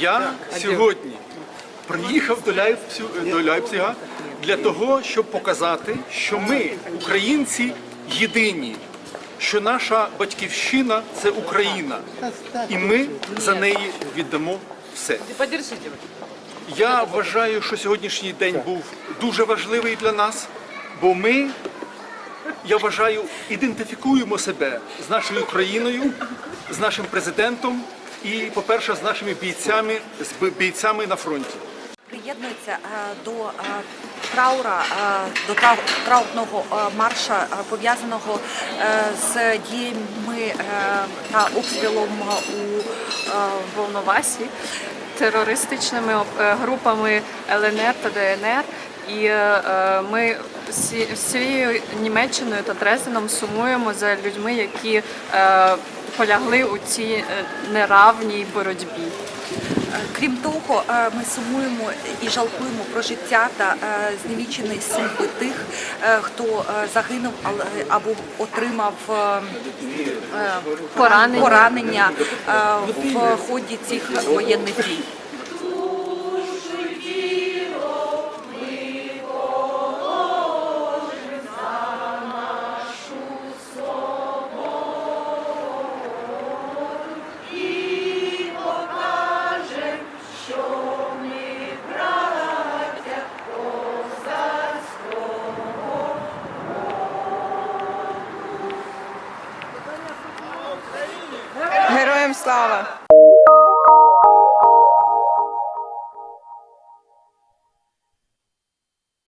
Я сьогодні приїхав до Ляйпцю- для того, щоб показати, що ми, українці, єдині, що наша батьківщина це Україна, і ми за неї віддамо все. Я вважаю, що сьогоднішній день був дуже важливий для нас, бо ми, я вважаю, ідентифікуємо себе з нашою країною, з нашим президентом і, по-перше, з нашими бійцями, з бійцями на фронті. приєднується е, до е, траура, е, до траурного марша, пов'язаного з діями та обстрілом у Волновасі терористичними групами ЛНР та ДНР. І е, ми всією Німеччиною та Дрезденом сумуємо за людьми, які е, полягли у цій е, неравній боротьбі. Крім того, ми сумуємо і жалкуємо про життя та зневічений судьби тих, хто загинув або отримав Поранення. в ході цих воєнних дій. 炸了